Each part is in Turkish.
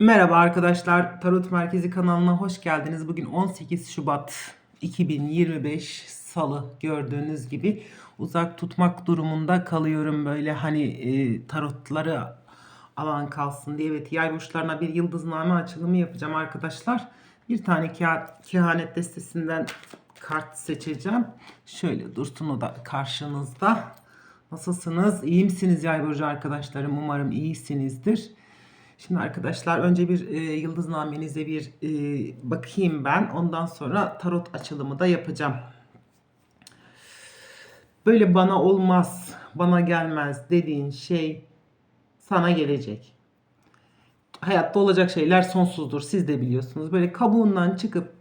Merhaba arkadaşlar, Tarot Merkezi kanalına hoş geldiniz. Bugün 18 Şubat 2025 Salı gördüğünüz gibi uzak tutmak durumunda kalıyorum böyle hani e, tarotları alan kalsın diye. Evet yay burçlarına bir yıldızname açılımı yapacağım arkadaşlar. Bir tane keha- kehanet destesinden kart seçeceğim. Şöyle dursun o da karşınızda. Nasılsınız? İyi misiniz yay burcu arkadaşlarım? Umarım iyisinizdir. Şimdi arkadaşlar önce bir e, yıldıznamenize bir e, bakayım ben. Ondan sonra tarot açılımı da yapacağım. Böyle bana olmaz, bana gelmez dediğin şey sana gelecek. Hayatta olacak şeyler sonsuzdur. Siz de biliyorsunuz. Böyle kabuğundan çıkıp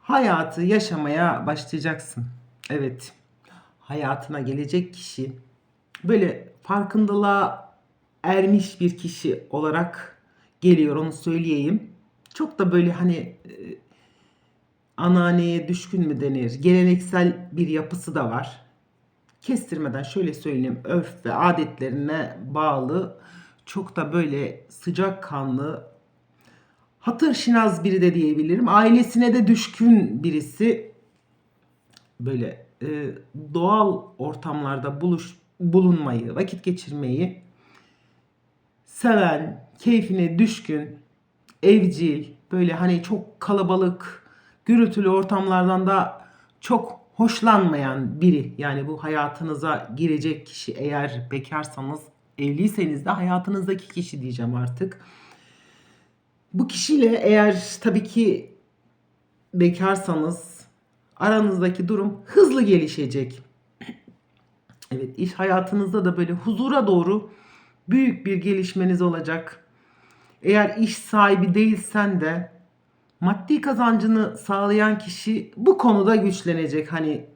hayatı yaşamaya başlayacaksın. Evet. Hayatına gelecek kişi böyle farkındalığa ermiş bir kişi olarak geliyor onu söyleyeyim. Çok da böyle hani e, anneanneye düşkün mü denir? Geleneksel bir yapısı da var. Kestirmeden şöyle söyleyeyim örf ve adetlerine bağlı çok da böyle sıcakkanlı hatır şinaz biri de diyebilirim. Ailesine de düşkün birisi. Böyle e, doğal ortamlarda buluş bulunmayı, vakit geçirmeyi seven, keyfine düşkün, evcil, böyle hani çok kalabalık, gürültülü ortamlardan da çok hoşlanmayan biri. Yani bu hayatınıza girecek kişi eğer bekarsanız, evliyseniz de hayatınızdaki kişi diyeceğim artık. Bu kişiyle eğer tabii ki bekarsanız aranızdaki durum hızlı gelişecek. Evet, iş hayatınızda da böyle huzura doğru büyük bir gelişmeniz olacak. Eğer iş sahibi değilsen de maddi kazancını sağlayan kişi bu konuda güçlenecek. Hani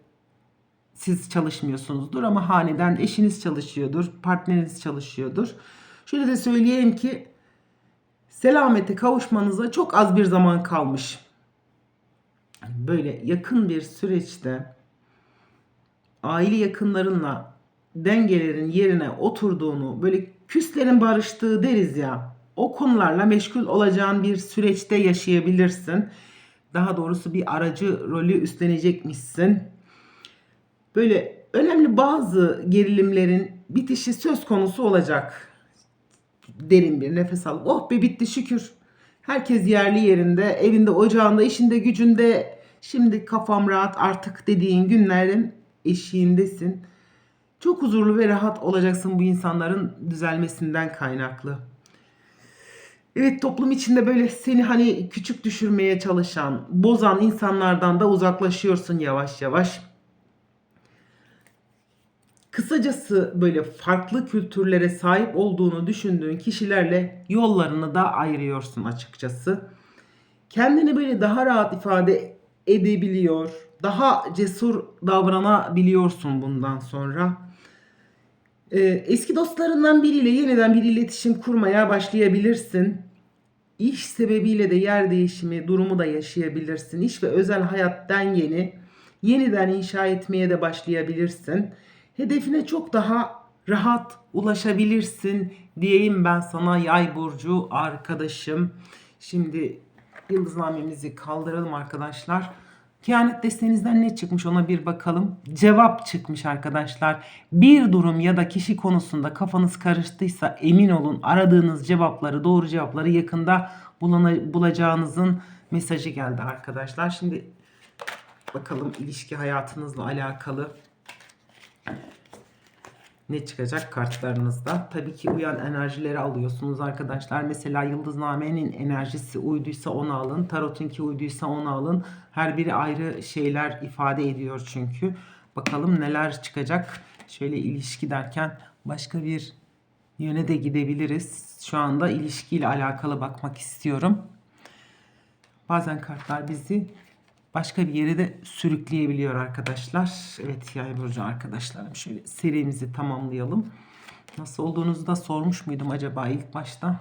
siz çalışmıyorsunuzdur ama haneden eşiniz çalışıyordur, partneriniz çalışıyordur. Şöyle de söyleyeyim ki selamete kavuşmanıza çok az bir zaman kalmış. Böyle yakın bir süreçte aile yakınlarınla dengelerin yerine oturduğunu, böyle küslerin barıştığı deriz ya. O konularla meşgul olacağın bir süreçte yaşayabilirsin. Daha doğrusu bir aracı rolü üstlenecekmişsin. Böyle önemli bazı gerilimlerin bitişi söz konusu olacak. Derin bir nefes alıp oh be bitti şükür. Herkes yerli yerinde, evinde, ocağında, işinde, gücünde. Şimdi kafam rahat artık dediğin günlerin eşiğindesin. Çok huzurlu ve rahat olacaksın bu insanların düzelmesinden kaynaklı. Evet toplum içinde böyle seni hani küçük düşürmeye çalışan, bozan insanlardan da uzaklaşıyorsun yavaş yavaş. Kısacası böyle farklı kültürlere sahip olduğunu düşündüğün kişilerle yollarını da ayırıyorsun açıkçası. Kendini böyle daha rahat ifade edebiliyor, daha cesur davranabiliyorsun bundan sonra. Ee, eski dostlarından biriyle yeniden bir iletişim kurmaya başlayabilirsin. İş sebebiyle de yer değişimi durumu da yaşayabilirsin. İş ve özel hayat dengeni yeniden inşa etmeye de başlayabilirsin. Hedefine çok daha rahat ulaşabilirsin diyeyim ben sana yay burcu arkadaşım. Şimdi yıldıznamemizi kaldıralım arkadaşlar. Kehanet destenizden ne çıkmış ona bir bakalım. Cevap çıkmış arkadaşlar. Bir durum ya da kişi konusunda kafanız karıştıysa emin olun aradığınız cevapları, doğru cevapları yakında bulana, bulacağınızın mesajı geldi arkadaşlar. Şimdi bakalım ilişki hayatınızla alakalı ne çıkacak kartlarınızda. Tabii ki uyan enerjileri alıyorsunuz arkadaşlar. Mesela yıldıznamenin enerjisi uyduysa onu alın. Tarotunki uyduysa onu alın. Her biri ayrı şeyler ifade ediyor çünkü. Bakalım neler çıkacak. Şöyle ilişki derken başka bir yöne de gidebiliriz. Şu anda ilişkiyle alakalı bakmak istiyorum. Bazen kartlar bizi başka bir yere de sürükleyebiliyor arkadaşlar. Evet yay burcu arkadaşlarım şöyle serimizi tamamlayalım. Nasıl olduğunuzu da sormuş muydum acaba ilk başta?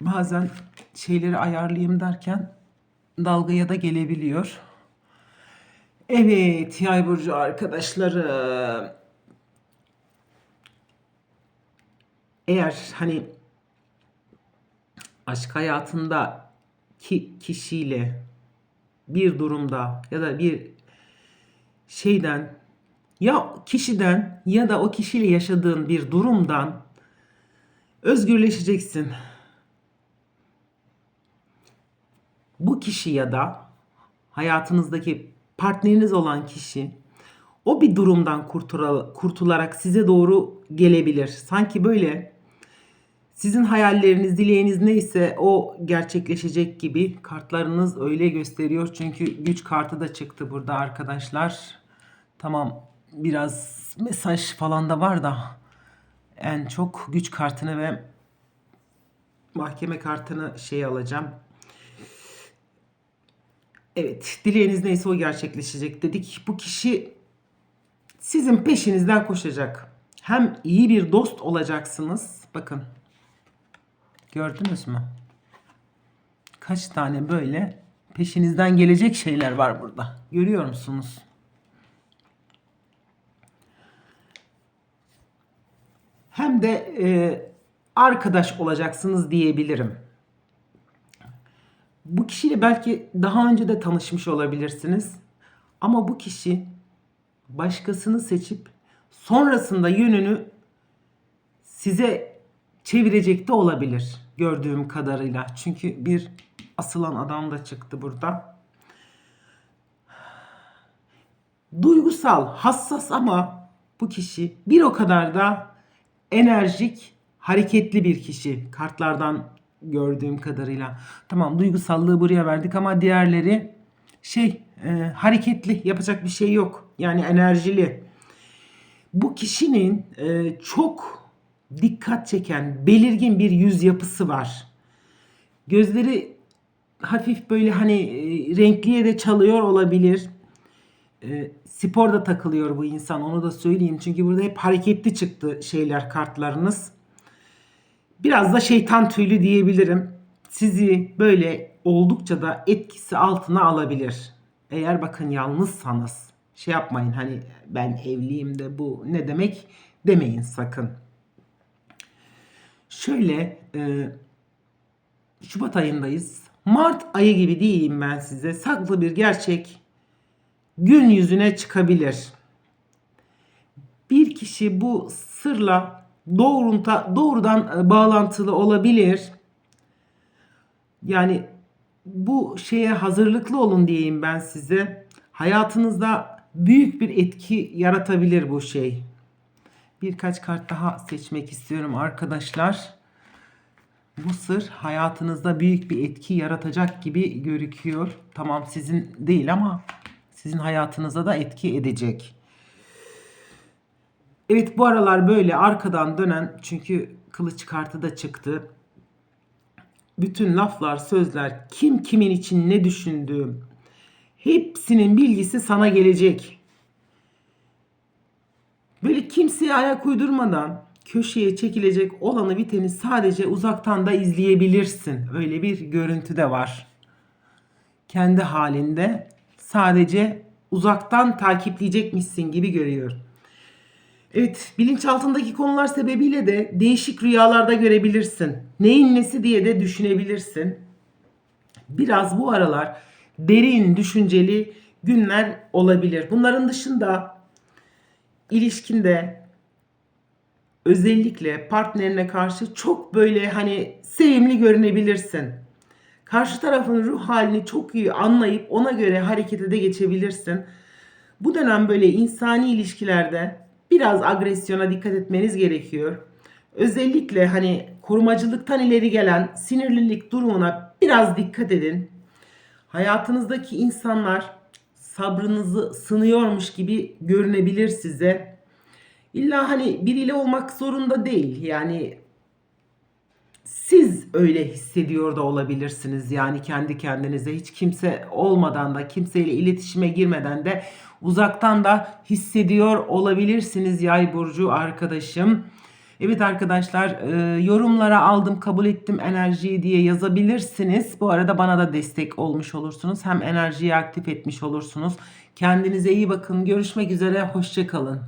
Bazen şeyleri ayarlayayım derken dalgaya da gelebiliyor. Evet yay burcu arkadaşlarım. Eğer hani aşk hayatında ki kişiyle bir durumda ya da bir şeyden ya kişiden ya da o kişiyle yaşadığın bir durumdan özgürleşeceksin. Bu kişi ya da hayatınızdaki partneriniz olan kişi o bir durumdan kurtula- kurtularak size doğru gelebilir. Sanki böyle sizin hayalleriniz, dileğiniz neyse o gerçekleşecek gibi kartlarınız öyle gösteriyor. Çünkü güç kartı da çıktı burada arkadaşlar. Tamam biraz mesaj falan da var da en çok güç kartını ve mahkeme kartını şey alacağım. Evet, dileğiniz neyse o gerçekleşecek dedik. Bu kişi sizin peşinizden koşacak. Hem iyi bir dost olacaksınız. Bakın. Gördünüz mü? Kaç tane böyle peşinizden gelecek şeyler var burada. Görüyor musunuz? Hem de e, arkadaş olacaksınız diyebilirim. Bu kişiyle belki daha önce de tanışmış olabilirsiniz. Ama bu kişi başkasını seçip sonrasında yönünü size çevirecek de olabilir gördüğüm kadarıyla. Çünkü bir asılan adam da çıktı burada. Duygusal, hassas ama bu kişi bir o kadar da enerjik, hareketli bir kişi. Kartlardan gördüğüm kadarıyla. Tamam duygusallığı buraya verdik ama diğerleri şey e, hareketli yapacak bir şey yok. Yani enerjili. Bu kişinin e, çok dikkat çeken belirgin bir yüz yapısı var. Gözleri hafif böyle hani e, renkliye de çalıyor olabilir. E, spor takılıyor bu insan onu da söyleyeyim. Çünkü burada hep hareketli çıktı şeyler kartlarınız. Biraz da şeytan tüylü diyebilirim. Sizi böyle oldukça da etkisi altına alabilir. Eğer bakın yalnızsanız şey yapmayın hani ben evliyim de bu ne demek demeyin sakın. Şöyle e, Şubat ayındayız. Mart ayı gibi diyeyim ben size. Saklı bir gerçek gün yüzüne çıkabilir. Bir kişi bu sırla doğrunta, doğrudan e, bağlantılı olabilir. Yani bu şeye hazırlıklı olun diyeyim ben size. Hayatınızda büyük bir etki yaratabilir bu şey. Birkaç kart daha seçmek istiyorum arkadaşlar. Bu sır hayatınızda büyük bir etki yaratacak gibi görüküyor. Tamam sizin değil ama sizin hayatınıza da etki edecek. Evet bu aralar böyle arkadan dönen çünkü kılıç kartı da çıktı. Bütün laflar, sözler, kim kimin için ne düşündüğü hepsinin bilgisi sana gelecek. Böyle kimseye ayak uydurmadan köşeye çekilecek olanı biteni sadece uzaktan da izleyebilirsin. Öyle bir görüntü de var. Kendi halinde sadece uzaktan takipleyecekmişsin gibi görüyor. Evet, bilinçaltındaki konular sebebiyle de değişik rüyalarda görebilirsin. Neyin nesi diye de düşünebilirsin. Biraz bu aralar derin, düşünceli günler olabilir. Bunların dışında ilişkinde özellikle partnerine karşı çok böyle hani sevimli görünebilirsin. Karşı tarafın ruh halini çok iyi anlayıp ona göre harekete de geçebilirsin. Bu dönem böyle insani ilişkilerde biraz agresyona dikkat etmeniz gerekiyor. Özellikle hani korumacılıktan ileri gelen sinirlilik durumuna biraz dikkat edin. Hayatınızdaki insanlar sabrınızı sınıyormuş gibi görünebilir size. İlla hani biriyle olmak zorunda değil. Yani siz öyle hissediyor da olabilirsiniz. Yani kendi kendinize hiç kimse olmadan da kimseyle iletişime girmeden de uzaktan da hissediyor olabilirsiniz yay burcu arkadaşım. Evet arkadaşlar e, yorumlara aldım kabul ettim enerjiyi diye yazabilirsiniz. Bu arada bana da destek olmuş olursunuz. Hem enerjiyi aktif etmiş olursunuz. Kendinize iyi bakın. Görüşmek üzere. Hoşçakalın.